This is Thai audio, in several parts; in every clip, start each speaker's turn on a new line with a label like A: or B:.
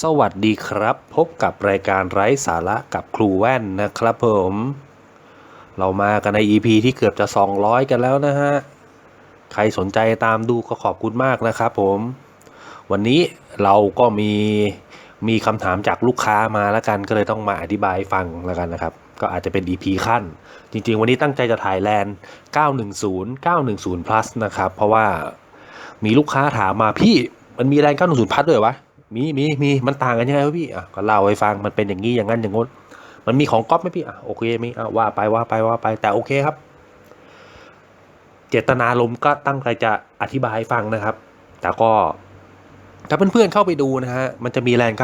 A: สวัสดีครับ พบกับรายการไร้สาระกับครูแว่นนะครับผม เรามากันใน EP ที่เกือบจะ 200 กันแล้วนะฮะ ใครสนใจตามดูก็ขอบคุณมากนะครับผม วันนี้เราก็มีมีคำถามจากลูกค้ามาแล้วกันก็เลยต้องมาอธิบายฟังแล้วกันนะครับ ก็อาจจะเป็น EP ขั้น จริง ๆ วันนี้ตั้งใจจะถ่ายแลนด์910 910 plus นะครับ เพราะว่ามีลูกค้าถามมาพี่มันมีแลนด์910 plus ด้วยวะ มีมีมีมันต่างกันยังไงวะพี่อะก็เล่าให้ฟังมันเป็นอย่างนี้อย่างนั้นอย่างง้นมันมีของก๊อปไหมพี่อะโอเคมีอะว่าไปว่าไปว่าไปแต่โอเคครับ เจตนาลมก็ตั้งใจจะอธิบายให้ฟังนะครับ แต่ก็ถ้าเพื่อนๆเข้าไปดูนะฮะมันจะมีแลน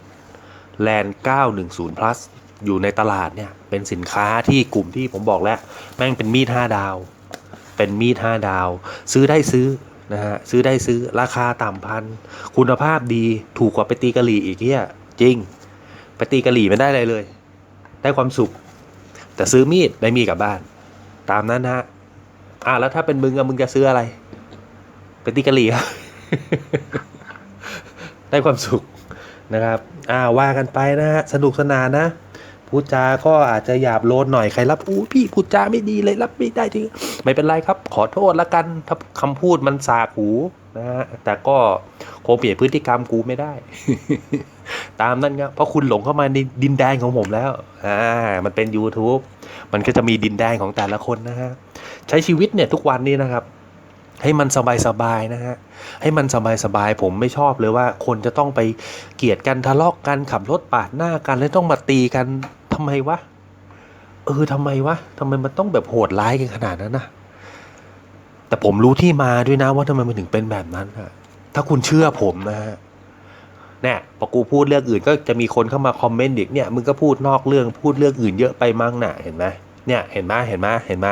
A: 910แลน910 plus อยู่ในตลาดเนี่ยเป็นสินค้าที่กลุ่มที่ผมบอกแล้ว แม่งเป็นมีด5ดาว เป็นมีด5ดาว ซื้อได้ซื้อ นะฮะซื้อได้ซื้อราคาต่ำพัน คุณภาพดีถูกกว่าไปตีกะหรี่อีกเฮียจริง ไปตีกะหรี่ไม่ได้อะไรเลย ได้ความสุข แต่ซื้อมีดได้มีดกลับบ้าน ตามนั้นนะฮะอะแล้วถ้าเป็นมึงอะมึงจะซื้ออะไร ไปตีกะหรี่ได้ความสุขนะครับ อ่าว่ากันไปนะฮะสนุกสนานนะ พูดจาก็อาจจะหยาบโลนหน่อยใครรับอู้พี่พูดจาไม่ดีเลยรับไม่ได้จริงไม่เป็นไรครับ ขอโทษละกันถ้าคำพูดมันสาหูนะฮะแต่ก็คงเปลี่ยนพฤติกรรมกูไม่ได้ ตามนั้นครับเพราะคุณหลงเข้ามาในดินแดนของผมแล้วอ่ามันเป็น YouTube มันก็จะมีดินแดนของแต่ละคนนะฮะใช้ชีวิตเนี่ยทุกวันนี้นะครับ ให้มันสบายๆนะฮะ ให้มันสบายๆผมไม่ชอบเลยว่าคนจะต้องไปเกลียดกันทะเลาะกันขับรถปาดหน้ากันแล้วต้องมาตีกันทำไมวะ เออทำไมวะทำไมมันต้องแบบโหดร้ายกันขนาดนั้นนะแต่ผมรู้ที่มาด้วยนะว่าทำไมมันถึงเป็นแบบนั้นฮะถ้าคุณเชื่อผมนะฮะเนี่ยพอกูพูดเรื่องอื่นก็จะมีคนเข้ามาคอมเมนต์อีกเนี่ยมึงก็พูดนอกเรื่องพูดเรื่องอื่นเยอะไปมั้งน่ะเห็นไหมเนี่ยเห็นไหมเห็นไหมเห็นไหม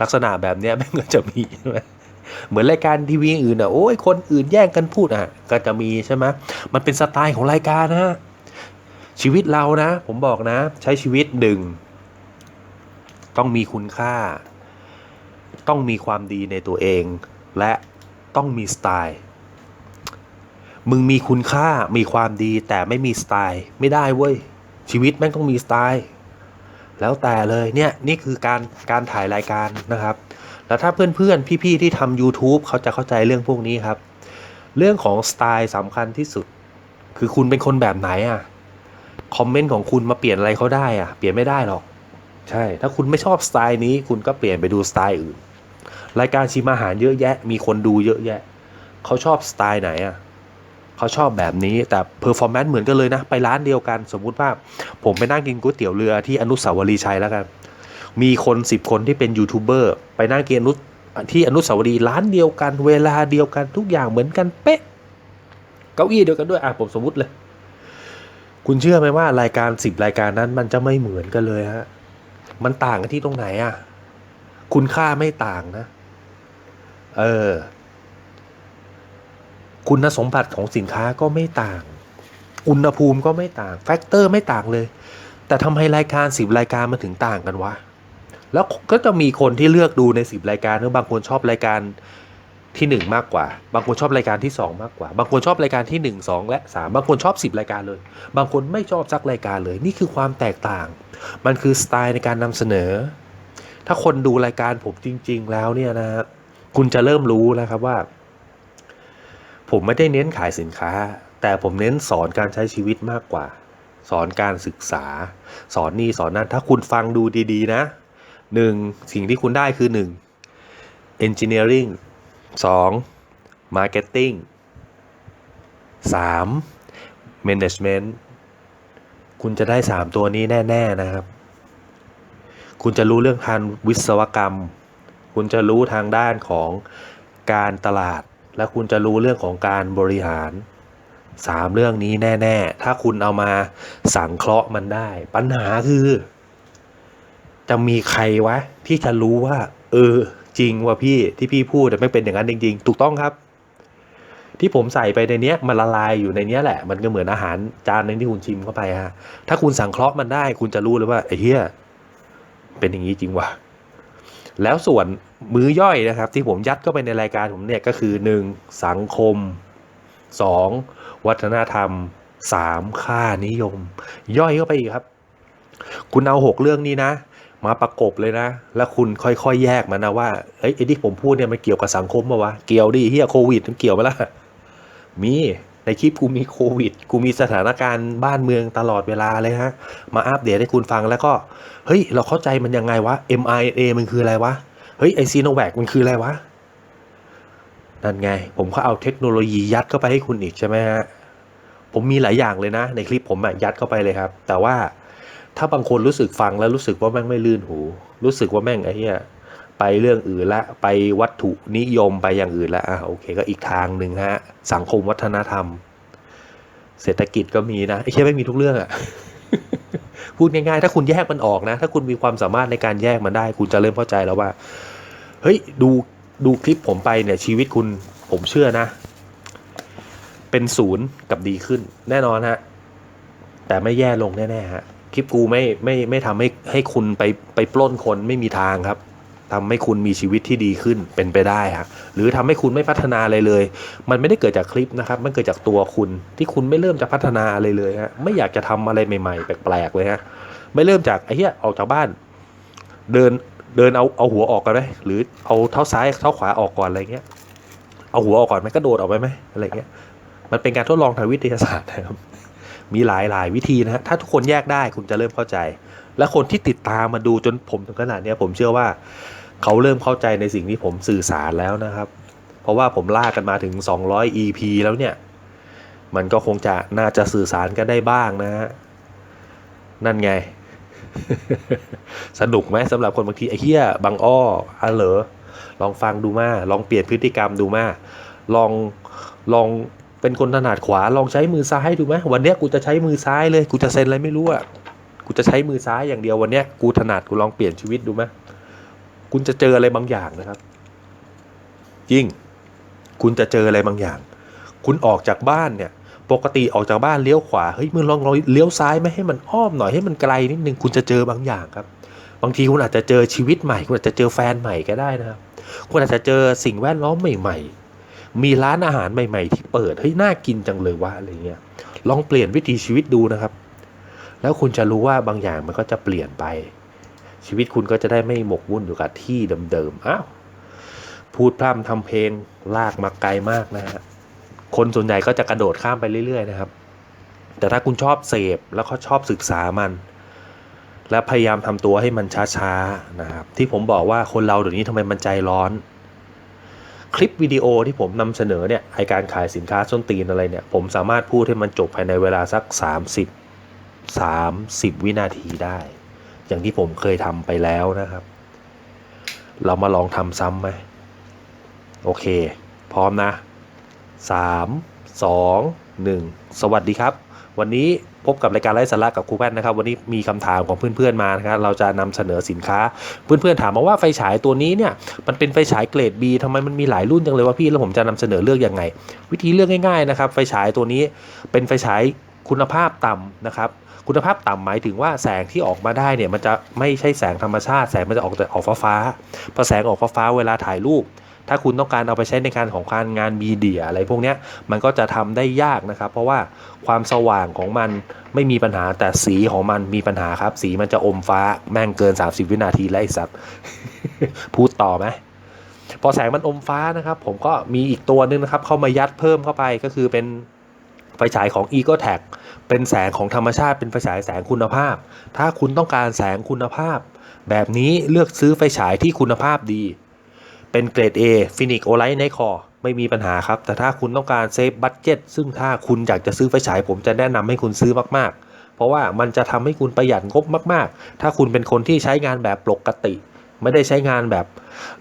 A: ลักษณะแบบเนี้ยมันก็จะมีใช่ไหม เหมือนรายการทีวีอื่นอะโอ้ยคนอื่นแย่งกันพูดอะ ก็จะมีใช่ไหมมันเป็นสไตล์ของรายการนะ ชีวิตเรานะ ผมบอกนะ ใช้ชีวิตหนึ่งต้องมีคุณค่า ต้องมีความดีในตัวเอง และต้องมีสไตล์มึงมีคุณค่ามีความดีแต่ไม่มีสไตล์ไม่ได้เว้ย ชีวิตแม่งต้องมีสไตล์ แล้วแต่เลยเนี่ย นี่คือการการถ่ายรายการนะครับ แล้วถ้าเพื่อนๆ พี่ๆ ที่ทำ YouTube เขาจะเข้าใจเรื่องพวกนี้ครับ เรื่องของสไตล์สำคัญที่สุด คือคุณเป็นคนแบบไหนอะ คอมเมนต์ของคุณมาเปลี่ยนอะไรเขาได้อะ เปลี่ยนไม่ได้หรอก ใช่ ถ้าคุณไม่ชอบสไตล์นี้ คุณก็เปลี่ยนไปดูสไตล์อื่น รายการชิมอาหารเยอะแยะ มีคนดูเยอะแยะ เขาชอบสไตล์ไหนอะเขาชอบแบบนี้ แต่เพอร์ฟอร์แมนซ์เหมือนกันเลยนะ ไปร้านเดียวกัน สมมุติว่า ผมไปนั่งกินก๋วยเตี๋ยวเรือที่อนุสาวรีย์ชัยแล้วกัน มีคนสิบคนที่เป็นยูทูบเบอร์ไปนั่งกินอนุที่อนุสาวรีย์ร้านเดียวกัน เวลาเดียวกันทุกอย่างเหมือนกันเป๊ะ เก้าอี้เดียวกันด้วยอะผมสมมติเลย คุณเชื่อไหมว่ารายการสิบรายการนั้นมันจะไม่เหมือนกันเลยฮะมันต่างกันที่ตรงไหนอะคุณค่าไม่ต่างนะ เออ คุณสมบัติของสินค้าก็ไม่ต่าง อุณหภูมิก็ไม่ต่าง แฟกเตอร์ไม่ต่างเลย แต่ทำไมรายการสิบรายการมันถึงต่างกันวะ แล้วก็จะมีคนที่เลือกดูในสิบรายการเนอบางคนชอบรายการที่หนึ่งมากกว่า บางคนชอบรายการที่สองมากกว่า บางคนชอบรายการที่หนึ่งสองและสามบางคนชอบสิบรายการเลย บางคนไม่ชอบสักรายการเลย นี่คือความแตกต่าง มันคือสไตล์ในการนำเสนอ ถ้าคนดูรายการผมจริง ๆ แล้วเนี่ยนะฮะคุณจะเริ่มรู้แล้วครับว่า ผมไม่ได้เน้นขายสินค้า แต่ผมเน้นสอนการใช้ชีวิตมากกว่า สอนการศึกษา สอนนี่สอนนั่นถ้าคุณฟังดูดี ๆ นะ หนึ่งสิ่งที่คุณได้คือหนึ่ง engineering สอง marketing สาม management คุณจะได้สามตัวนี้แน่ ๆ นะครับ คุณจะรู้เรื่องทางวิศวกรรม คุณจะรู้ทางด้านของการตลาด และคุณจะรู้เรื่องของการบริหารสามเรื่องนี้แน่ ๆ ถ้าคุณเอามาสังเคราะห์มันได้ ปัญหาคือ จะมีใครวะ ที่จะรู้ว่า เออ จริงว่าพี่ที่พี่พูดแต่ไม่เป็นอย่างนั้นจริง ๆ ถูกต้องครับ ที่ผมใส่ไปในเนี้ยมันละลายอยู่ในเนี้ยแหละ มันก็เหมือนอาหารจานนึงที่คุณชิมเข้าไปฮะถ้าคุณสังเคราะห์มันได้ คุณจะรู้เลยว่าไอ้เหี้ยเป็นอย่างนี้จริงว่ะแล้วส่วนมื้อย่อยนะครับ ที่ผมยัดเข้าไปในรายการผมเนี่ยก็คือหนึ่งสังคมสองวัฒนธรรมสามค่านิยม ย่อยเข้าไปอีกครับ คุณเอาหกเรื่องนี้นะ มาประกบเลยนะ แล้วคุณค่อยๆแยกมันนะว่าเอ้ยไอ้ที่ผมพูดเนี่ยมันเกี่ยวกับสังคมปะวะ เกี่ยวดิเฮียโควิดมันเกี่ยวไหมล่ะ มีในคลิปกูมีโควิด กูมีสถานการณ์บ้านเมืองตลอดเวลาเลยฮะ มาอัปเดตให้คุณฟังแล้วก็ เฮ้ย เราเข้าใจมันยังไงวะ mRNA มันคืออะไรวะ เฮ้ยไอซีโนแวคมันคืออะไรวะ นั่นไง ผมก็เอาเทคโนโลยียัดเข้าไปให้คุณอีกใช่ไหมฮะ ผมมีหลายอย่างเลยนะ ในคลิปผมอะยัดเข้าไปเลยครับ แต่ว่า ถ้าบางคนรู้สึกฟังแล้วรู้สึกว่าแม่งไม่ลื่นหู รู้สึกว่าแม่งไอ้เหี้ยไปเรื่องอื่นละ ไปวัตถุนิยมไปอย่างอื่นละอะโอเคก็อีกทางหนึ่งฮะ สังคมวัฒนธรรม เศรษฐกิจก็มีนะไอ้เหี้ยไม่มีทุกเรื่องอะพูดง่ายๆ ถ้าคุณแยกมันออกนะ ถ้าคุณมีความสามารถในการแยกมันได้ คุณจะเริ่มเข้าใจแล้วว่า เฮ้ย ดูดูคลิปผมไปเนี่ย ชีวิตคุณผมเชื่อนะ เป็นศูนย์กับดีขึ้น แน่นอนฮะ แต่ไม่แย่ลงแน่ๆฮะ คลิปกูไม่ไม่ไม่ทำให้ให้คุณไปไปปล้นคนไม่มีทางครับทำให้คุณมีชีวิตที่ดีขึ้นเป็นไปได้ฮะหรือทำให้คุณไม่พัฒนาอะไรเลย มันไม่ได้เกิดจากคลิปนะครับ มันเกิดจากตัวคุณที่คุณไม่เริ่มจะพัฒนาอะไรเลยฮะไม่อยากจะทำอะไรใหม่ๆ แปลกๆเลยฮะไม่เริ่มจากไอ้เหี้ยออกจากบ้าน เดินเดินเอาเอาหัวออกกันไหมหรือเอาเท้าซ้ายเท้าขวาออกก่อนอะไรเงี้ยเอาหัวออกก่อนไหมก็โดดออกไปไหมอะไรเงี้ยมันเป็นการทดลองทางวิทยาศาสตร์นะครับ มีหลายหลายวิธีนะฮะถ้าทุกคนแยกได้คุณจะเริ่มเข้าใจ และคนที่ติดตามมาดูจนผมถึงขนาดเนี้ยผมเชื่อว่า เขาเริ่มเข้าใจในสิ่งที่ผมสื่อสารแล้วนะครับ เพราะว่าผมลากกันมาถึง 200 EP แล้วเนี่ย มันก็คงจะน่าจะสื่อสารกันได้บ้างนะฮะนั่นไง สนุกไหมสำหรับคนบางทีไอ้เหี้ยบางอ้ออะเหรอลองฟังดูมาลองเปลี่ยนพฤติกรรมดูมาลองลอง เป็นคนถนัดขวาลองใช้มือซ้ายดูไหมวันเนี้ยกูจะใช้มือซ้ายเลย กูจะเซ็นอะไรไม่รู้อะกูจะใช้มือซ้ายอย่างเดียววันเนี้ยกูถนัดกูลองเปลี่ยนชีวิตดูไหมคุณจะเจออะไรบางอย่างนะครับจริงคุณจะเจออะไรบางอย่าง คุณออกจากบ้านเนี่ยปกติออกจากบ้านเลี้ยวขวาเฮ้ยมึงลองลองเลี้ยวซ้ายไหมให้มันอ้อมหน่อยให้มันไกลนิดนึงคุณจะเจอบางอย่างครับ บางทีคุณอาจจะเจอชีวิตใหม่ คุณอาจจะเจอแฟนใหม่ก็ได้นะครับ คุณอาจจะเจอสิ่งแวดล้อมใหม่ ๆ มีร้านอาหารใหม่ๆ ที่เปิดเฮ้ยน่ากินจังเลยวะอะไรเงี้ยลองเปลี่ยนวิถีชีวิตดูนะครับ แล้วคุณจะรู้ว่าบางอย่างมันก็จะเปลี่ยนไป ชีวิตคุณก็จะได้ไม่หมกมุ่นอยู่กับที่เดิมๆอ้าวพูดพร่ำทำเพลงลากมาไกลมากนะฮะคนส่วนใหญ่ก็จะกระโดดข้ามไปเรื่อยๆนะครับ แต่ถ้าคุณชอบเสพแล้วก็ชอบศึกษามัน และพยายามทำตัวให้มันช้าๆนะครับ ที่ผมบอกว่าคนเราเดี๋ยวนี้ทำไมมันใจร้อน คลิปวิดีโอที่ผมนำเสนอเนี่ยไอการขายสินค้าส้นตีนอะไรเนี่ย ผมสามารถพูดให้มันจบภายในเวลาสัก 30 30 วินาทีได้ อย่างที่ผมเคยทำไปแล้วนะครับ เรามาลองทำซ้ำไหมโอเค พร้อมนะสามสองหนึ่งสวัสดีครับ วันนี้ พบกับรายการไร้สาระกับครูแพทย์นะครับ วันนี้มีคำถามของเพื่อนๆมานะครับเราจะนำเสนอสินค้า เพื่อนๆถามมาว่าไฟฉายตัวนี้เนี่ยมันเป็นไฟฉายเกรด B ทำไมมันมีหลายรุ่นจังเลยว่าพี่แล้วผมจะนำเสนอเลือกยังไง วิธีเลือกง่ายๆนะครับไฟฉายตัวนี้เป็นไฟฉายคุณภาพต่ำนะครับคุณภาพต่ำหมายถึงว่าแสงที่ออกมาได้เนี่ยมันจะไม่ใช่แสงธรรมชาติ แสงมันจะออกแต่ออกฟ้าๆพอแสงออกฟ้าๆเวลาถ่ายรูป ถ้าคุณต้องการเอาไปใช้ในการของการงานมีเดียอะไรพวกนี้มันก็จะทำได้ยากนะครับ เพราะว่าความสว่างของมันไม่มีปัญหาแต่สีของมันมีปัญหาครับ สีมันจะอมฟ้าแม่งเกิน 30 วินาทีแล้วไอ้สัตว์พูดต่อไหมพอแสงมันอมฟ้านะครับ ผมก็มีอีกตัวหนึงนะครับ เข้ามายัดเพิ่มเข้าไปก็คือเป็นไฟฉายของ e g o t a g เป็นแสงของธรรมชาติเป็นไฟฉายแสงคุณภาพ ถ้าคุณต้องการแสงคุณภาพ แบบนี้เลือกซื้อไฟฉายที่คุณภาพดี เป็นเกรด A Phoenix Olight Night Core ไม่มีปัญหาครับ แต่ถ้าคุณต้องการเซฟบัตเจ็ตซึ่งถ้าคุณอยากจะซื้อไฟฉายผมจะแนะนำให้คุณซื้อมากๆ เพราะว่ามันจะทำให้คุณประหยัดงบมากๆ ถ้าคุณเป็นคนที่ใช้งานแบบปกติ ไม่ได้ใช้งานแบบ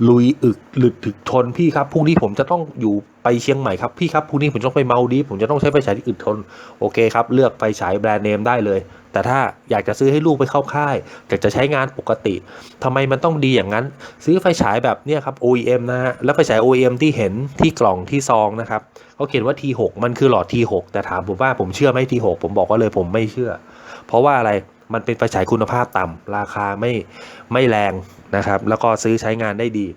A: ลุยอึกหลึดถึกทนพี่ครับพรุ่งนี้ผมจะต้องอยู่ไปเชียงใหม่ครับพี่ครับพรุ่งนี้ผมจะต้องไปเมาดีผมจะต้องใช้ไฟฉายที่อึดทนโอเคครับเลือกไฟฉายแบรนด์เนมได้เลย แต่ถ้าอยากจะซื้อให้ลูกไปเข้าค่ายอยากจะใช้งานปกติทำไมมันต้องดีอย่างนั้น ซื้อไฟฉายแบบเนี้ยครับ OEM นะฮะแล้วไฟฉาย OEM ที่เห็นที่กล่องที่ซองนะครับเขาเขียนว่า T6 มันคือหลอด T6 แต่ถามผมว่าผมเชื่อไหม T6 ผมบอกว่าเลยผมไม่เชื่อ เพราะว่าอะไรมันเป็นไฟฉายคุณภาพต่ำราคาไม่ไม่แรงนะครับ แล้วก็ซื้อใช้งานได้ดี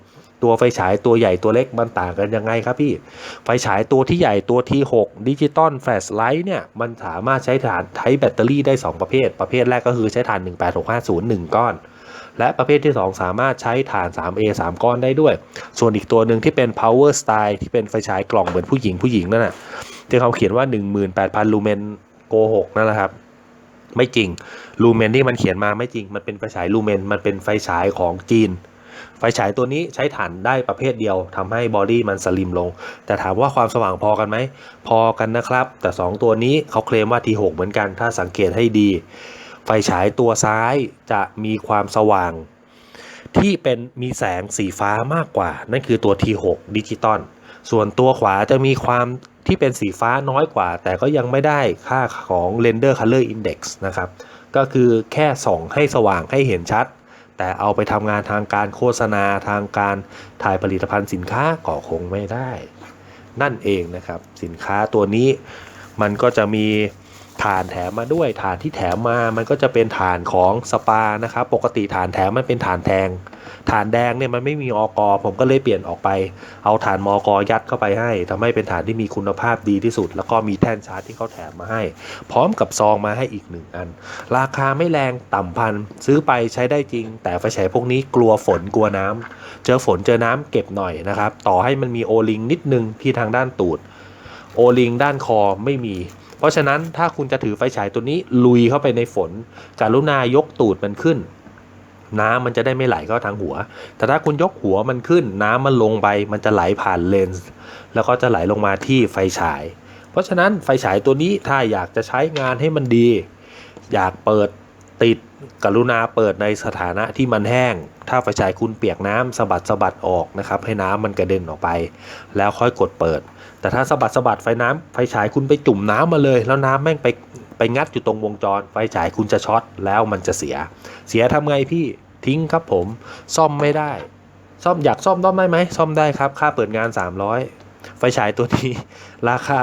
A: ตัวไฟฉายตัวใหญ่ตัวเล็กมันต่างกันยังไงครับพี่ ไฟฉายตัวที่ใหญ่ตัวที่ 6 ดิจิตอลแฟลชไลท์เนี่ย มันสามารถใช้ฐานใช้แบตเตอรี่ได้ 2 ประเภท ประเภทแรกก็คือใช้ฐาน 18650 1 ก้อน และประเภทที่ 2 สามารถใช้ฐาน 3A 3 ก้อนได้ด้วย ส่วนอีกตัวหนึ่งที่เป็น power style ที่เป็นไฟฉายกล่องเหมือนผู้หญิงผู้หญิงนั่นน่ะที่เขาเขียนว่า 18,000ลูเมนโกหกนั่นแหละครับไม่จริง ลูเมนที่มันเขียนมาไม่จริง มันเป็นไฟฉายลูเมน มันเป็นไฟฉายของจีน ไฟฉายตัวนี้ใช้ฐานได้ประเภทเดียวทำให้บอดี้มันสลิมลง แต่ถามว่าความสว่างพอกันไหม พอกันนะครับ แต่ 2 ตัวนี้เขาเคลมว่า T6 เหมือนกัน ถ้าสังเกตให้ดี ไฟฉายตัวซ้ายจะมีความสว่าง ที่เป็นมีแสงสีฟ้ามากกว่า นั่นคือตัว T6 ดิจิตอลส่วนตัวขวาจะมีความที่เป็นสีฟ้าน้อยกว่า แต่ก็ยังไม่ได้ค่าของ Render Color Index นะครับ ก็คือแค่ส่องให้สว่างให้เห็นชัด แต่เอาไปทำงานทางการโฆษณาทางการถ่ายผลิตภัณฑ์สินค้าก็คงไม่ได้ นั่นเองนะครับ สินค้าตัวนี้มันก็จะมี ฐานแถมมาด้วยฐานที่แถมมามันก็จะเป็นฐานของสปานะครับ ปกติฐานแถมมันเป็นฐานแทงฐานแดงเนี่ยมันไม่มีอกอผมก็เลยเปลี่ยนออกไป เอาฐานมอกอยัดเข้าไปให้ทำให้เป็นฐานที่มีคุณภาพดีที่สุด แล้วก็มีแท่นชาร์จที่เขาแถมมาให้ พร้อมกับซองมาให้อีกหนึ่งอัน ราคาไม่แรงต่ำพัน ซื้อไปใช้ได้จริง แต่ไฟฉายพวกนี้กลัวฝนกลัวน้ำเจอฝนเจอน้ำเก็บหน่อยนะครับ ต่อให้มันมีโอลิงนิดนึงที่ทางด้านตูดโอลิงด้านคอไม่มี เพราะฉะนั้นถ้าคุณจะถือไฟฉายตัวนี้ลุยเข้าไปในฝนกรุณายกตูดมันขึ้น น้ำมันจะได้ไม่ไหลเข้าทางหัว แต่ถ้าคุณยกหัวมันขึ้น น้ำมันลงไปมันจะไหลผ่านเลนส์แล้วก็จะไหลลงมาที่ไฟฉาย เพราะฉะนั้นไฟฉายตัวนี้ถ้าอยากจะใช้งานให้มันดี อยากเปิดติดกรุณาเปิดในสถานะที่มันแห้ง ถ้าไฟฉายคุณเปียกน้ำสะบัดสะบัดออกนะครับ ให้น้ำมันกระเด็นออกไป แล้วค่อยกดเปิด แต่ถ้าสะบัดสะบัดไฟน้ำไฟฉายคุณไปจุ่มน้ำมาเลย แล้วน้ำแม่งไปไปงัดอยู่ตรงวงจร ไฟฉายคุณจะช็อตแล้วมันจะเสีย เสียทำไงพี่ทิ้งครับผม ซ่อมไม่ได้ ซ่อมอยากซ่อมซ่อมได้ไหมซ่อมได้ครับ ค่าเปิดงาน 300 ไฟฉายตัวนี้ ราคา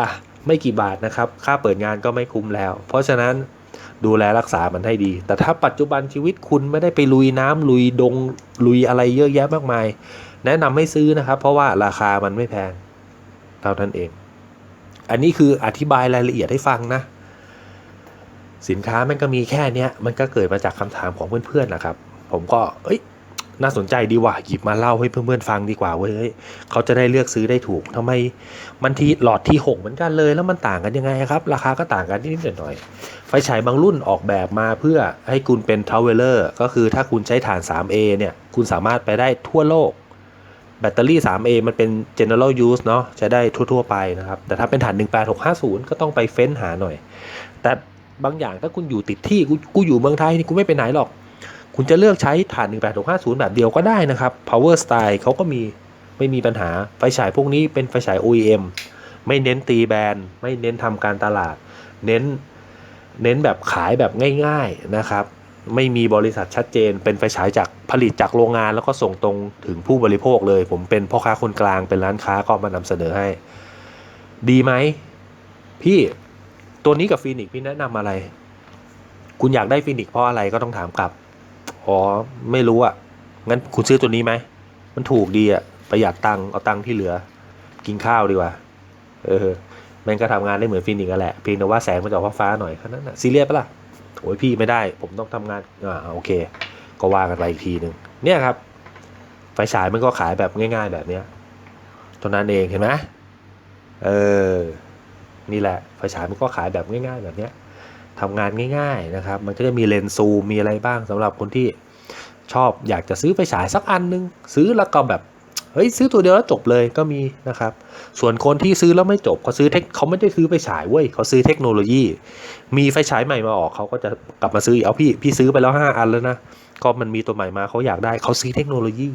A: ไม่กี่บาทนะครับ ค่าเปิดงานก็ไม่คุ้มแล้ว เพราะฉะนั้นดูแลรักษามันให้ดี แต่ถ้าปัจจุบันชีวิตคุณไม่ได้ไปลุยน้ำลุยดงลุยอะไรเยอะแยะมากมาย แนะนำให้ซื้อนะครับ เพราะว่าราคามันไม่แพง เท่านั้นเอง อันนี้คืออธิบายรายละเอียดให้ฟังนะ สินค้ามันก็มีแค่เนี้ยมันก็เกิดมาจากคำถามของเพื่อนๆนะครับ ผมก็เอ้ยน่าสนใจดีว่ะหยิบมาเล่าให้เพื่อนๆฟังดีกว่าเว้ยเขาจะได้เลือกซื้อได้ถูกทำไมมันทีหลอดที่หกเหมือนกันเลย แล้วมันต่างกันยังไงครับ ราคาก็ต่างกันนิดๆหน่อยๆไฟฉายบางรุ่นออกแบบมาเพื่อให้คุณเป็นทาวเวลเลอร์ก็คือถ้าคุณใช้ฐาน 3A เนี่ย คุณสามารถไปได้ทั่วโลก แบตเตอรี่ 3A มันเป็น general use เนาะใช้ได้ทั่ว ๆ ไปนะครับ แต่ถ้าเป็นฐาน 18650 ก็ต้องไปเฟ้นหาหน่อย แต่บางอย่างถ้าคุณอยู่ติดที่กูกูอยู่เมืองไทยนี่กูไม่ไปไหนหรอก คุณจะเลือกใช้ฐาน 18650 แบบเดียวก็ได้นะครับ power style เขาก็มีไม่มีปัญหาไฟฉายพวกนี้เป็นไฟฉาย OEM ไม่เน้นตีแบรนด์ไม่เน้นทำการตลาด เน้นเน้นแบบขายแบบง่าย ๆนะครับ ไม่มีบริษัทชัดเจน เป็นไฟฉายจากผลิตจากโรงงาน แล้วก็ส่งตรงถึงผู้บริโภคเลย ผมเป็นพ่อค้าคนกลางเป็นร้านค้าก็มานำเสนอให้ ดีไหมพี่ตัวนี้กับฟีนิกพี่แนะนำอะไร คุณอยากได้ฟีนิกเพราะอะไรก็ต้องถามกลับอ๋อไม่รู้อะงั้นคุณซื้อตัวนี้ไหมมันถูกดีอะประหยัดตังค์เอาตังค์ที่เหลือ กินข้าวดีกว่า เออมันก็ทำงานได้เหมือนฟินิกกันแหละเพียงแต่ว่าแสงมันจะออกฟ้าหน่อยแค่นั้นนะซีเรียสปะล่ะ โอ้ยพี่ไม่ได้ ผมต้องทำงานอ่าโอเค ก็ว่ากันไปอีกทีหนึ่งเนี่ยครับ ไฟฉายมันก็ขายแบบง่าย ๆ แบบเนี้ยเท่านั้นเองเห็นไหมเออนี่แหละไฟฉายมันก็ขายแบบง่าย ๆ แบบเนี้ยทำงานง่าย ๆนะครับ มันก็จะมีเลนส์ซูมมีอะไรบ้างสำหรับคนที่ชอบอยากจะซื้อไฟฉายสักอันนึง ซื้อแล้วก็แบบ เฮ้ยซื้อตัวเดียวแล้วจบเลยก็มีนะครับ ส่วนคนที่ซื้อแล้วไม่จบเขาซื้อเทคเขาไม่ได้ซื้อไฟฉายเว้ยเขาซื้อเทคโนโลยี มีไฟฉายใหม่มาออกเขาก็จะกลับมาซื้ออีกเอาพี่พี่ซื้อไปแล้วห้าอันแล้วนะก็มันมีตัวใหม่มาเขาอยากได้เขาซื้อเทคโนโลยี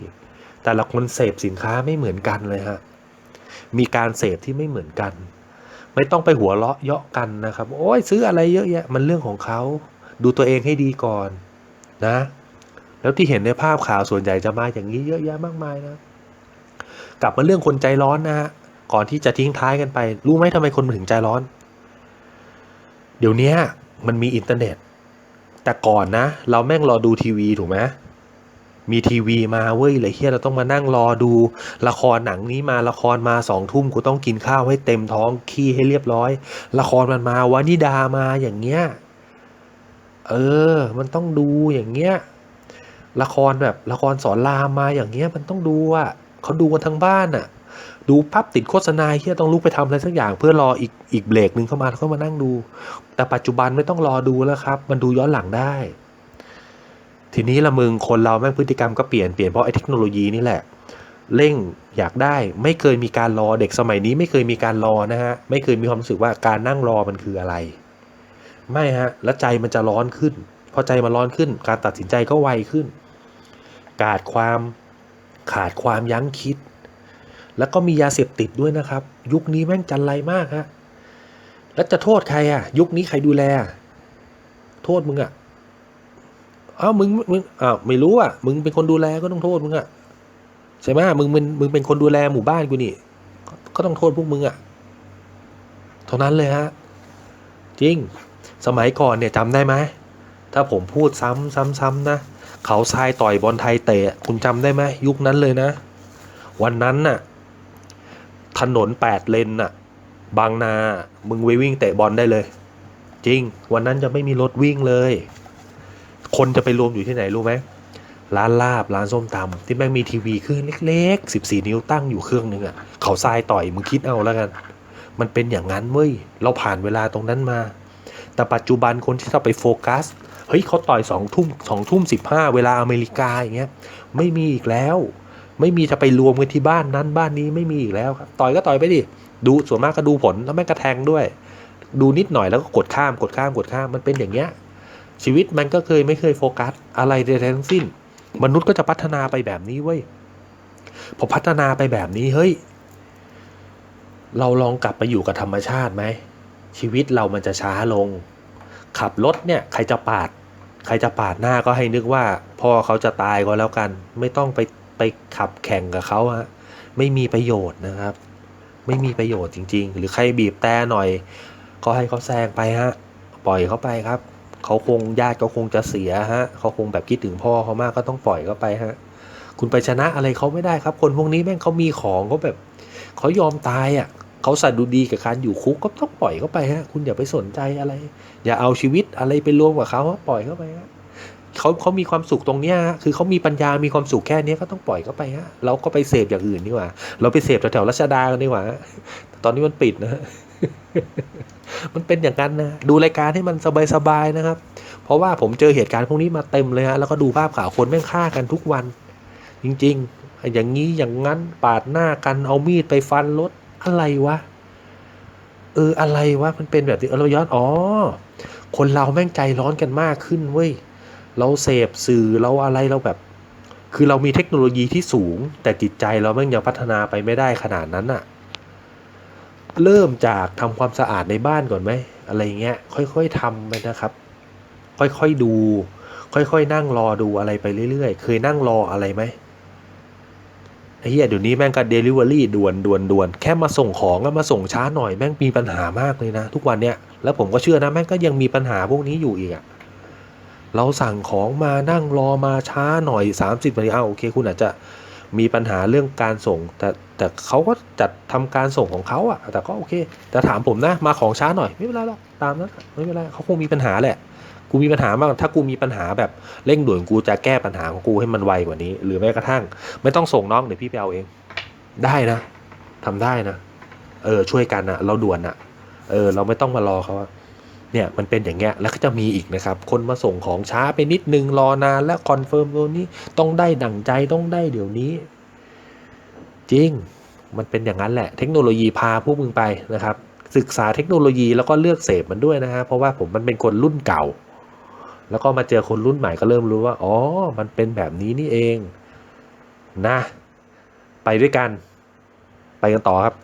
A: แต่ละคนเสพสินค้าไม่เหมือนกันเลยฮะมีการเสพที่ไม่เหมือนกัน ไม่ต้องไปหัวเราะเยาะกันนะครับ โอ้ยซื้ออะไรเยอะแยะมันเรื่องของเขาดูตัวเองให้ดีก่อนนะ แล้วที่เห็นในภาพข่าวส่วนใหญ่จะมาอย่างนี้เยอะแยะมากมายนะ กลับมาเรื่องคนใจร้อนนะฮะก่อนที่จะทิ้งท้ายกันไป รู้ไหมทำไมคนถึงใจร้อน เดี๋ยวนี้มันมีอินเทอร์เน็ต แต่ก่อนนะ เราแม่งรอดูทีวีถูกไหมมีทีวีมาเว้ยเลยเฮียเราต้องมานั่งรอดู ละครหนังนี้มาละครมาสองทุ่มกูต้องกินข้าวให้เต็มท้องขี้ให้เรียบร้อย ละครมันมาวานิดามาอย่างเงี้ยเออ มันต้องดูอย่างเงี้ยละครแบบละครสอนรามมาอย่างเงี้ยมันต้องดูอะ เขาดูกันทั้งบ้านอะ ดูปั๊บติดโฆษณาเฮียต้องลุกไปทำอะไรสักอย่าง เพื่อรออีกอีกเบรกหนึ่งเข้ามาแล้วก็มานั่งดู แต่ปัจจุบันไม่ต้องรอดูแล้วครับ มันดูย้อนหลังได้ ทีนี้ละมึงคนเราแม่งพฤติกรรมก็เปลี่ยนเปลี่ยนเพราะไอ้เทคโนโลยีนี่แหละเร่งอยากได้ไม่เคยมีการรอเด็กสมัยนี้ไม่เคยมีการรอนะฮะ ไม่เคยมีความรู้สึกว่าการนั่งรอมันคืออะไร ไม่ฮะ แล้วใจมันจะร้อนขึ้น พอใจมันร้อนขึ้น การตัดสินใจก็ไวขึ้นขาดความ ขาดความยั้งคิด แล้วก็มียาเสพติดด้วยนะครับ ยุคนี้แม่งจันไรมากฮะแล้วจะโทษใครอะ ยุคนี้ใครดูแล โทษมึงอะเอ้ามึงมึงอ้าวไม่รู้อะ มึงเป็นคนดูแลก็ต้องโทษมึงอะใช่ไหมมึงเป็นมึงเป็นคนดูแลหมู่บ้านกูนี่ก็ก็ต้องโทษพวกมึงอะเท่านั้นเลยฮะจริง สมัยก่อนเนี่ยจำได้ไหมถ้าผมพูดซ้ำซ้ำซ้ำนะ เขาทรายต่อยบอลไทยเตะ คุณจำได้ไหมยุคนั้นเลยนะ วันนั้นน่ะ ถนนแปดเลนน่ะ บางนา มึงไปวิ่งเตะบอลได้เลย จริง วันนั้นจะไม่มีรถวิ่งเลย คนจะไปรวมอยู่ที่ไหนรู้ไหมร้านลาบร้านส้มตำที่แม่งมีทีวีเครื่องเล็กๆ 14 นิ้วตั้งอยู่เครื่องหนึ่งอะ่ะ เขาทรายต่อยมึงคิดเอาแล้วกัน มันเป็นอย่างนั้นเว้ย เราผ่านเวลาตรงนั้นมา แต่ปัจจุบันคนที่เราไปโฟกัส เฮ้ยเขาต่อยสองทุ่มสองทุ่มสิบห้าเวลาอเมริกาอย่างเงี้ยไม่มีอีกแล้ว ไม่มีจะไปรวมกันที่บ้านนั้นบ้านนี้ไม่มีอีกแล้วครับต่อยก็ต่อยไปดิดูส่วนมากก็ดูผลแล้วแม่งกระแทงด้วย ดูนิดหน่อยแล้วก็กดข้ามกดข้ามกดข้ามมันเป็นอย่างเงี้ยชีวิตมันก็เคยไม่เคยโฟกัสอะไรใดๆทั้งสิ้น มนุษย์ก็จะพัฒนาไปแบบนี้เว้ยพอพัฒนาไปแบบนี้เฮ้ย เราลองกลับไปอยู่กับธรรมชาติไหมชีวิตเรามันจะช้าลง ขับรถเนี่ยใครจะปาด ใครจะปาดหน้าก็ให้นึกว่าพ่อเขาจะตายก็แล้วกัน ไม่ต้องไปไปขับแข่งกับเขาฮะไม่มีประโยชน์นะครับ ไม่มีประโยชน์จริง ๆ หรือใครบีบแต่หน่อย ก็ให้เขาแซงไปฮะปล่อยเขาไปครับเขาคงญาติเขาคงจะเสียฮะเขาคงแบบคิดถึงพ่อเขามากก็ต้องปล่อยเขาไปฮะคุณไปชนะอะไรเขาไม่ได้ครับ คนพวกนี้แม่งเขามีของเขาแบบเขายอมตายอะ เขาสัตว์ดูดีกับการอยู่คุกก็ต้องปล่อยเขาไปฮะ คุณอย่าไปสนใจอะไร อย่าเอาชีวิตอะไรไปรวมกับเขาปล่อยเขาไปฮะเขาเขามีความสุขตรงเนี้ยคือเขามีปัญญา มีความสุขแค่เนี้ยก็ต้องปล่อยเขาไปฮะ เราก็ไปเสพอย่างอื่นดีกว่า เราไปเสพแถวๆรัชดากันดีกว่า ตอนนี้มันปิดนะฮะมันเป็นอย่างนั้นนะ ดูรายการให้มันสบายๆนะครับ เพราะว่าผมเจอเหตุการณ์พวกนี้มาเต็มเลยฮะ แล้วก็ดูภาพข่าวคนแม่งฆ่ากันทุกวัน จริง ๆ อย่างนี้ อย่างนั้น ปาดหน้ากัน เอามีดไปฟันรถ อะไรวะ เอออะไรวะมันเป็นแบบนี้เออเราย้อนอ๋อ คนเราแม่งใจร้อนกันมากขึ้นเว้ยเราเสพสื่อเราอะไรเราแบบ คือเรามีเทคโนโลยีที่สูง แต่จิตใจเราแม่งยังพัฒนาไปไม่ได้ขนาดนั้นอะเริ่มจากทำความสะอาดในบ้านก่อนไหมอะไรเงี้ย ค่อยๆทำไปนะครับ ค่อยๆดู ค่อยๆนั่งรอดูอะไรไปเรื่อยๆ เคยนั่งรออะไรไหม เหี้ยเดี๋ยวนี้แม่งก็เดลิเวอรี่ด่วนด่วนด่วนแค่มาส่งของก็มาส่งช้าหน่อยแม่งมีปัญหามากเลยนะ ทุกวันเนี้ยแล้วผมก็เชื่อนะแม่งก็ยังมีปัญหาพวกนี้อยู่อีกอะเราสั่งของมานั่งรอมาช้าหน่อย 30นาทีอ้าวโอเค คุณอาจจะมีปัญหาเรื่องการส่ง แต่แต่เขาก็จัดทำการส่งของเขาอะแต่ก็โอเค แต่ถามผมนะมาของช้าหน่อยไม่เป็นไรหรอกตามนั้นอะไม่เป็นไรเขาคงมีปัญหาแหละ กูมีปัญหามากถ้ากูมีปัญหาแบบเร่งด่วนกูจะแก้ปัญหาของกูให้มันไวกว่านี้ หรือแม้กระทั่ง ไม่ต้องส่งน้องเดี๋ยวพี่ไปเอาเอง ได้นะทำได้นะ เออ ช่วยกันนะเราด่วนนะเออ เราไม่ต้องมารอเขาเนี่ยมันเป็นอย่างเงี้ยแล้วก็จะมีอีกนะครับ คนมาส่งของช้าไปนิดนึงรอนานแล้วคอนเฟิร์มตัวนี้ต้องได้ดั่งใจต้องได้เดี๋ยวนี้ จริงมันเป็นอย่างนั้นแหละ เทคโนโลยีพาพวกมึงไปนะครับ ศึกษาเทคโนโลยีแล้วก็เลือกเสพมันด้วยนะฮะเพราะว่าผมมันเป็นคนรุ่นเก่า แล้วก็มาเจอคนรุ่นใหม่ก็เริ่มรู้ว่า อ๋อ มันเป็นแบบนี้นี่เอง นะ ไปด้วยกัน ไปกันต่อครับ